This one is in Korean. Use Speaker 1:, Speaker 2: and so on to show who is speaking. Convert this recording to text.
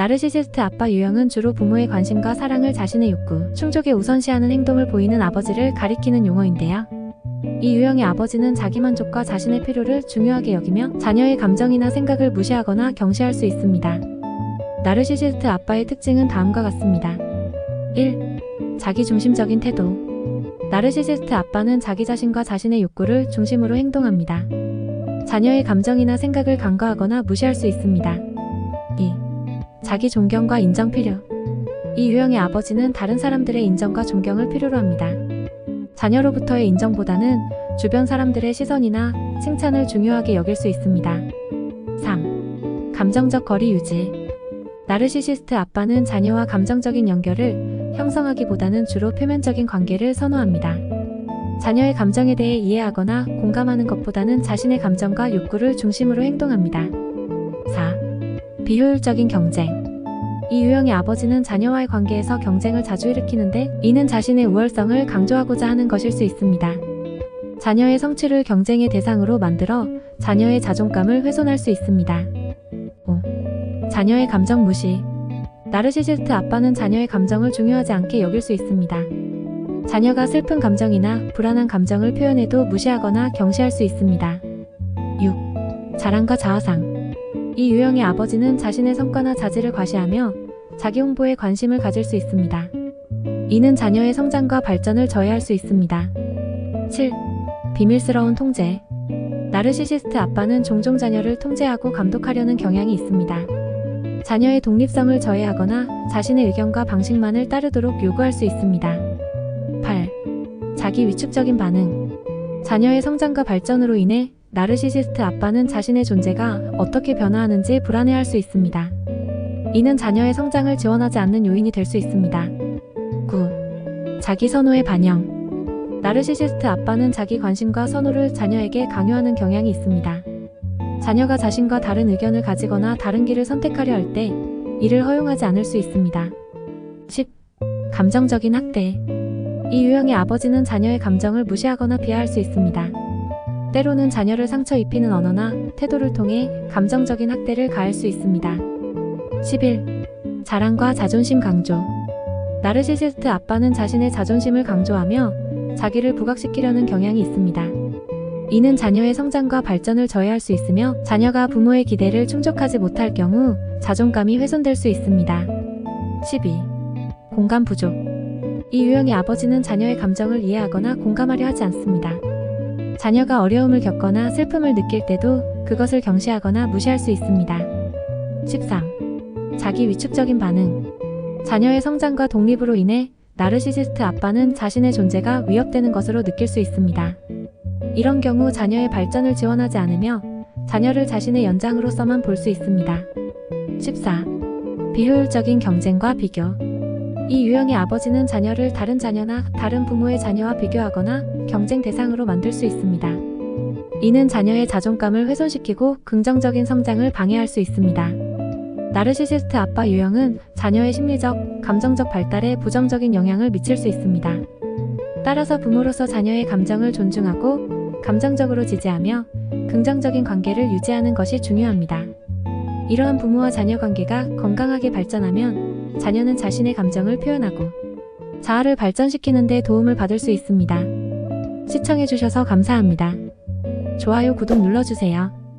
Speaker 1: 나르시시스트 아빠 유형은 주로 부모의 관심과 사랑을 자신의 욕구, 충족에 우선시하는 행동을 보이는 아버지를 가리키는 용어인데요. 이 유형의 아버지는 자기 만족과 자신의 필요를 중요하게 여기며 자녀의 감정이나 생각을 무시하거나 경시할 수 있습니다. 나르시시스트 아빠의 특징은 다음과 같습니다. 1. 자기중심적인 태도. 나르시시스트 아빠는 자기 자신과 자신의 욕구를 중심으로 행동합니다. 자녀의 감정이나 생각을 간과하거나 무시할 수 있습니다. 2. 자기 존경과 인정 필요. 이 유형의 아버지는 다른 사람들의 인정과 존경을 필요로 합니다. 자녀로부터의 인정보다는 주변 사람들의 시선이나 칭찬을 중요하게 여길 수 있습니다. 3. 감정적 거리 유지. 나르시시스트 아빠는 자녀와 감정적인 연결을 형성하기보다는 주로 표면적인 관계를 선호합니다. 자녀의 감정에 대해 이해하거나 공감하는 것보다는 자신의 감정과 욕구를 중심으로 행동합니다. 4. 비효율적인 경쟁. 이 유형의 아버지는 자녀와의 관계에서 경쟁을 자주 일으키는데 이는 자신의 우월성을 강조하고자 하는 것일 수 있습니다. 자녀의 성취를 경쟁의 대상으로 만들어 자녀의 자존감을 훼손할 수 있습니다. 5. 자녀의 감정 무시. 나르시시스트 아빠는 자녀의 감정을 중요하지 않게 여길 수 있습니다. 자녀가 슬픈 감정이나 불안한 감정을 표현해도 무시하거나 경시할 수 있습니다. 6. 자랑과 자아상. 이 유형의 아버지는 자신의 성과나 자질을 과시하며 자기 홍보에 관심을 가질 수 있습니다. 이는 자녀의 성장과 발전을 저해할 수 있습니다. 7. 비밀스러운 통제. 나르시시스트 아빠는 종종 자녀를 통제하고 감독하려는 경향이 있습니다. 자녀의 독립성을 저해하거나 자신의 의견과 방식만을 따르도록 요구할 수 있습니다. 8. 자기 위축적인 반응. 자녀의 성장과 발전으로 인해 나르시시스트 아빠는 자신의 존재가 어떻게 변화하는지 불안해할 수 있습니다. 이는 자녀의 성장을 지원하지 않는 요인이 될 수 있습니다. 9. 자기 선호의 반영. 나르시시스트 아빠는 자기 관심과 선호를 자녀에게 강요하는 경향이 있습니다. 자녀가 자신과 다른 의견을 가지거나 다른 길을 선택하려 할 때 이를 허용하지 않을 수 있습니다. 10. 감정적인 학대. 이 유형의 아버지는 자녀의 감정을 무시하거나 비하할 수 있습니다. 때로는 자녀를 상처 입히는 언어나 태도를 통해 감정적인 학대를 가할 수 있습니다. 11. 자랑과 자존심 강조. 나르시시스트 아빠는 자신의 자존심을 강조하며 자기를 부각시키려는 경향이 있습니다. 이는 자녀의 성장과 발전을 저해할 수 있으며 자녀가 부모의 기대를 충족하지 못할 경우 자존감이 훼손될 수 있습니다. 12. 공감 부족. 이 유형의 아버지는 자녀의 감정을 이해하거나 공감하려 하지 않습니다. 자녀가 어려움을 겪거나 슬픔을 느낄 때도 그것을 경시하거나 무시할 수 있습니다. 13. 자기 위축적인 반응. 자녀의 성장과 독립으로 인해 나르시시스트 아빠는 자신의 존재가 위협되는 것으로 느낄 수 있습니다. 이런 경우 자녀의 발전을 지원하지 않으며 자녀를 자신의 연장으로서만 볼 수 있습니다. 14. 비효율적인 경쟁과 비교. 이 유형의 아버지는 자녀를 다른 자녀나 다른 부모의 자녀와 비교하거나 경쟁 대상으로 만들 수 있습니다. 이는 자녀의 자존감을 훼손시키고 긍정적인 성장을 방해할 수 있습니다. 나르시시스트 아빠 유형은 자녀의 심리적, 감정적 발달에 부정적인 영향을 미칠 수 있습니다. 따라서 부모로서 자녀의 감정을 존중하고 감정적으로 지지하며 긍정적인 관계를 유지하는 것이 중요합니다. 이러한 부모와 자녀 관계가 건강하게 발전하면 자녀는 자신의 감정을 표현하고 자아를 발전시키는 데 도움을 받을 수 있습니다. 시청해주셔서 감사합니다. 좋아요, 구독 눌러주세요.